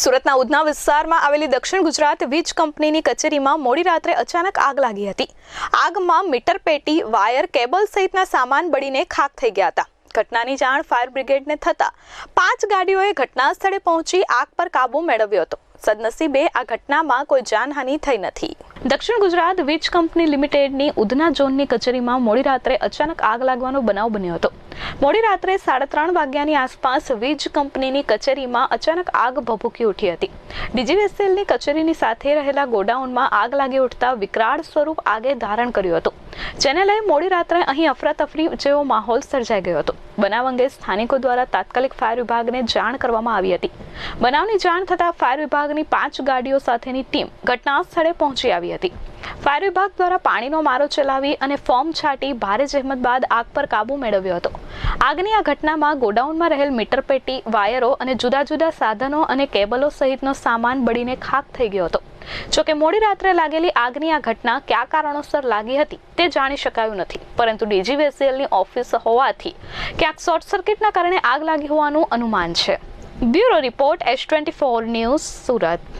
સુરતના ઉધના વિસ્તારમાં આવેલી દક્ષિણ ગુજરાત વીજ કંપનીની કચેરીમાં મોડી રાત્રે અચાનક આગ લાગી હતી. આગમાં મીટર પેટી, વાયર, કેબલ સહિતના સામાન બળીને ખાક થઈ ગયા હતા. ઘટનાની જાણ ફાયર બ્રિગેડને થતા પાંચ ગાડીઓએ ઘટના સ્થળે પહોંચી આગ પર કાબુ મેળવ્યો હતો. સદનસીબે આ ઘટનામાં કોઈ જાનહાનિ થઈ નથી. દક્ષિણ ગુજરાત વીજ કંપની લિમિટેડની ઉધના ઝોનની કચેરીમાં મોડી રાત્રે અચાનક આગ લાગવાનો બનાવ બન્યો હતો. મોડી રાત્રે સાડા ત્રણ વાગ્યાની આસપાસ વીજ કંપનીની કચેરીમાં અચાનક આગ ભભૂકી ઉઠી હતી. ડીજીવીએસએલની કચેરીની સાથે રહેલા ગોડાઉનમાં આગ લાગી ઉઠતા વિકરાળ સ્વરૂપ આગે ધારણ કર્યું હતું. જેને લઈ મોડી રાત્રે અહીં અફરાતફરી જેવો માહોલ સર્જાઈ ગયો હતો. બનાવ અંગે સ્થાનિકો દ્વારા તાત્કાલિક ફાયર વિભાગને જાણ કરવામાં આવી હતી. બનાવની જાણ થતાં ફાયર વિભાગની પાંચ ગાડીઓ સાથેની ટીમ ઘટના સ્થળે પહોંચી આવી હતી. ફાયર વિભાગ દ્વારા પાણીનો મારો ચલાવી અને ફોર્મ છાંટી ભારે જહેમત બાદ આગ પર કાબુ મેળવ્યો હતો. આગની આ ઘટનામાં ગોડાઉનમાં રહેલ મીટર પેટી, વાયરો અને જુદા જુદા સાધનો અને કેબલો સહિતનો સામાન બળીને ખાક થઈ ગયો હતો. જોકે મોડી રાત્રે લાગેલી આગની આ ઘટના કયા કારણોસર લાગી હતી તે જાણી શકાયું નથી. પરંતુ ડીજીવીસીએલની ઓફિસ હોવાથી ક્યાંક શોર્ટ સર્કિટના કારણે આગ લાગી હોવાનું અનુમાન છે. Bureau report S twenty four news Surat.